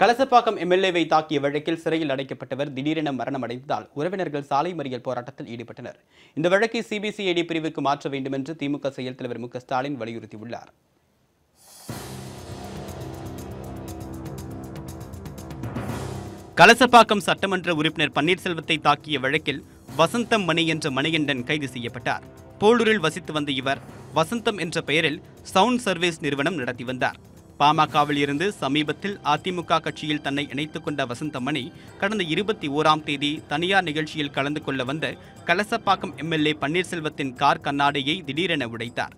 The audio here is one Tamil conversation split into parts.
கலசப்பாக்கம் எம்எல்ஏவை தாக்கிய வழக்கில் சிறையில் அடைக்கப்பட்டவர் திடீரென மரணம் அடைந்ததால் உறவினர்கள் சாலை மறியல் போராட்டத்தில் ஈடுபட்டனர். இந்த வழக்கை சிபிசிஐடி பிரிவுக்கு மாற்ற வேண்டும் என்று திமுக செயல் தலைவர் மு ஸ்டாலின் வலியுறுத்தியுள்ளார். கலசப்பாக்கம் சட்டமன்ற உறுப்பினர் பன்னீர்செல்வத்தை தாக்கிய வழக்கில் வசந்தம் மணி என்ற மணிகண்டன் கைது செய்யப்பட்டார். போலூரில் வசித்து வந்த இவர் வசந்தம் என்ற பெயரில் சவுண்ட் சர்வீஸ் நிறுவனம் நடத்தி வந்தார். பாமகவில் இருந்து சமீபத்தில் அதிமுக கட்சியில் தன்னை இணைத்துக் கொண்ட வசந்தமணி கடந்த இருபத்தி ஓராம் தேதி தனியார் நிகழ்ச்சியில் கலந்து கொள்ள வந்த கலசப்பாக்கம் எம்எல்ஏ பன்னீர்செல்வத்தின் கார் கண்ணாடியை திடீரென உடைத்தார்.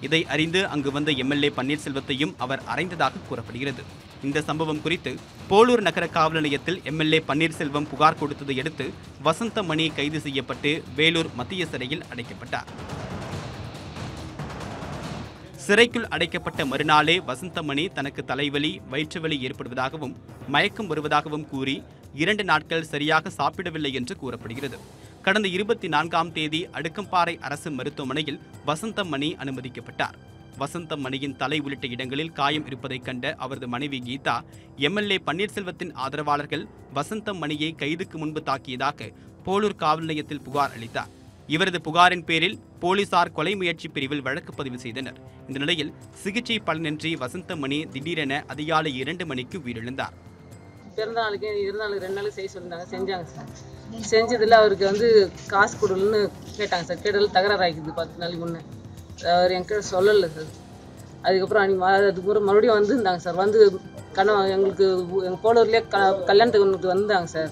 இதை அறிந்து அங்கு வந்த எம்எல்ஏ பன்னீர்செல்வத்தையும் அவர் அறைந்ததாக கூறப்படுகிறது. இந்த சம்பவம் குறித்து போலூர் நகர காவல் நிலையத்தில் எம்எல்ஏ பன்னீர்செல்வம் புகார் கொடுத்ததை அடுத்து வசந்தமணி கைது செய்யப்பட்டு வேலூர் மத்திய சிறையில் அடைக்கப்பட்டார். சிறைக்குள் அடைக்கப்பட்ட மறுநாளே வசந்தமணி தனக்கு தலைவலி வயிற்றுவலி ஏற்படுவதாகவும் மயக்கம் வருவதாகவும் கூறி இரண்டு நாட்கள் சரியாக சாப்பிடவில்லை என்று கூறப்படுகிறது. கடந்த இருபத்தி நான்காம் தேதி அடுக்கம்பாறை அரசு மருத்துவமனையில் வசந்தமணி அனுமதிக்கப்பட்டார். வசந்தமணியின் தலை உள்ளிட்ட இடங்களில் காயம் இருப்பதைக் கண்ட அவரது மனைவி கீதா எம்எல்ஏ பன்னீர்செல்வத்தின் ஆதரவாளர்கள் வசந்தமணியை கைதுக்கு முன்பு தாக்கியதாக போலூர் காவல் நிலையத்தில் புகார் அளித்தார். இவரது புகாரின் பேரில் போலீசார் கொலை முயற்சி பிரிவில் வழக்கு பதிவு செய்தனர். இந்த நிலையில் சிகிச்சை பலனின்றி வசந்தமணி திடீரென அதிகாலை இரண்டு மணிக்கு உயிரிழந்தார். பிறந்தநாளுக்கு இருந்தாலும் ரெண்டு நாளுக்கு செய்ய சொல்லியிருந்தாங்க செஞ்சாங்க சார். செஞ்சதில் அவருக்கு வந்து காசு கொடுன்னு கேட்டாங்க சார். கேட்டதில் தகராறு ஆகிக்குது பத்து நாளைக்கு முன்னே. அவர் என்கிட்ட சொல்லலை சார். அதுக்கப்புறம் அன்னைக்கு அதுக்கப்புறம் மறுபடியும் வந்திருந்தாங்க சார். வந்து கணவன் எங்களுக்கு எங்கள் போலூர்லேயே க கல்யாணத்துக்கு ஒன்று வந்தாங்க சார்.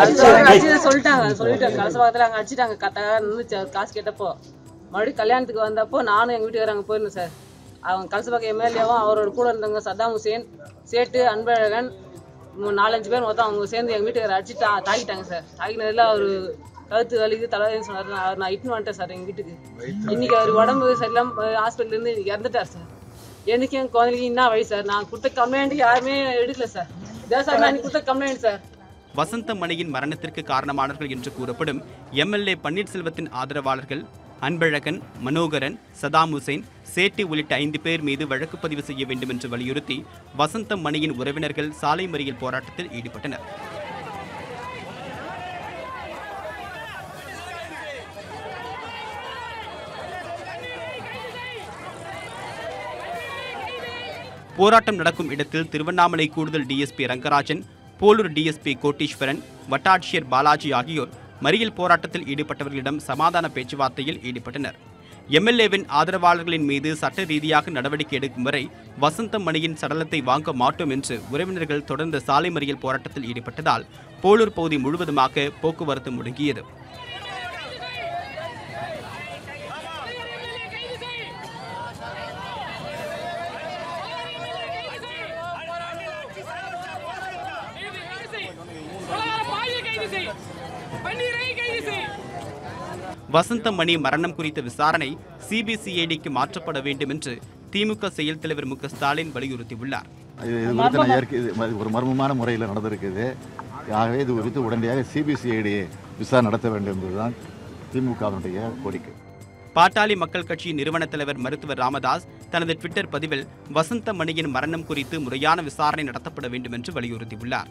அடிச்சு சொல்லிட்டாங்க. கலச பக்கத்தில் அங்கே அடிச்சிட்டாங்க. கரெக்டாக இருந்துச்சு அவர் காசு கேட்டப்போ. மறுபடியும் கல்யாணத்துக்கு வந்தப்போ நானும் எங்கள் வீட்டுக்காரர் அங்கே போயிருந்தேன் சார். அவங்க கலசபாக்கம் எம்எல்ஏவும் அவரோட கூட இருந்தவங்க சத்தாம் ஹுசேன் சேட்டு அன்பழகன் நாலஞ்சு பேர் மொத்தம் அவங்க சேர்ந்து எங்கள் வீட்டுக்காரர் அடிச்சு தா தாக்கிட்டாங்க சார். தாக்கினதில் அவர் கழுத்து வலிக்குது தலைவலின்னு சொன்னார். நான் நான் இட்டுன்னு வந்துட்டேன் சார் எங்கள் வீட்டுக்கு. இன்னைக்கு அவர் உடம்பு சரியில்லாமல் ஹாஸ்பிட்டல்லேருந்து இறந்துட்டார் சார். எனக்கு என் குழந்தைக்கு என்ன வழி சார்? நான் கொடுத்த கம்ப்ளைண்ட் யாருமே எடுக்கல சார். இதான் சார் நான் கொடுத்த கம்ப்ளைண்ட் சார். வசந்தமணியின் மரணத்திற்கு காரணமானவர்கள் என்று கூறப்படும் எம்எல்ஏ பன்னீர்செல்வத்தின் ஆதரவாளர்கள் அன்பழகன் மனோகரன் சதாம் ஹுசேன் சேட்டி உள்ளிட்ட ஐந்து பேர் மீது வழக்கு பதிவு செய்ய வேண்டும் என்று வலியுறுத்தி வசந்தம் மணியின் உறவினர்கள் சாலை மறியல் போராட்டத்தில் ஈடுபட்டனர். போராட்டம் நடக்கும் இடத்தில் திருவண்ணாமலை கூடுதல் டிஎஸ்பி ரங்கராஜன் போலூர் டிஎஸ்பி கோட்டீஸ்வரன் வட்டாட்சியர் பாலாஜி ஆகியோர் மறியல் போராட்டத்தில் ஈடுபட்டவர்களிடம் சமாதான பேச்சுவார்த்தையில் ஈடுபட்டனர். எம்எல்ஏவின் ஆதரவாளர்களின் மீது சட்ட ரீதியாக நடவடிக்கை எடுக்கும் வரை வசந்த மணியின் சடலத்தை வாங்க மாட்டோம் என்று உறவினர்கள் தொடர்ந்து சாலை மறியல் போராட்டத்தில் ஈடுபட்டதால் போலூர் பகுதி முழுவதுமாக போக்குவரத்து முடங்கியது. வசந்தமணி மரணம் குறித்த விசாரணை சிபிசிஐடிக்கு மாற்றப்பட வேண்டும் என்று திமுக செயல் தலைவர் மு க ஸ்டாலின் வலியுறுத்தியுள்ளார். இது இது குறித்து நான் ஏற்க இது ம- ஒரு மர்மமான முறையில் நடந்திருக்குது. ஆகவே இது குறித்து உடனடியாக சிபிசிஐடி விசாரணை நடத்த வேண்டும் என்பதுதான் திமுகவினுடைய கோரிக்கை. பாட்டாளி மக்கள் கட்சி நிறுவன தலைவர் மருத்துவர் ராமதாஸ் தனது ட்விட்டர் பதிவில் வசந்தமணியின் மரணம் குறித்து முறையான விசாரணை நடத்தப்பட வேண்டும் என்று வலியுறுத்தியுள்ளார்.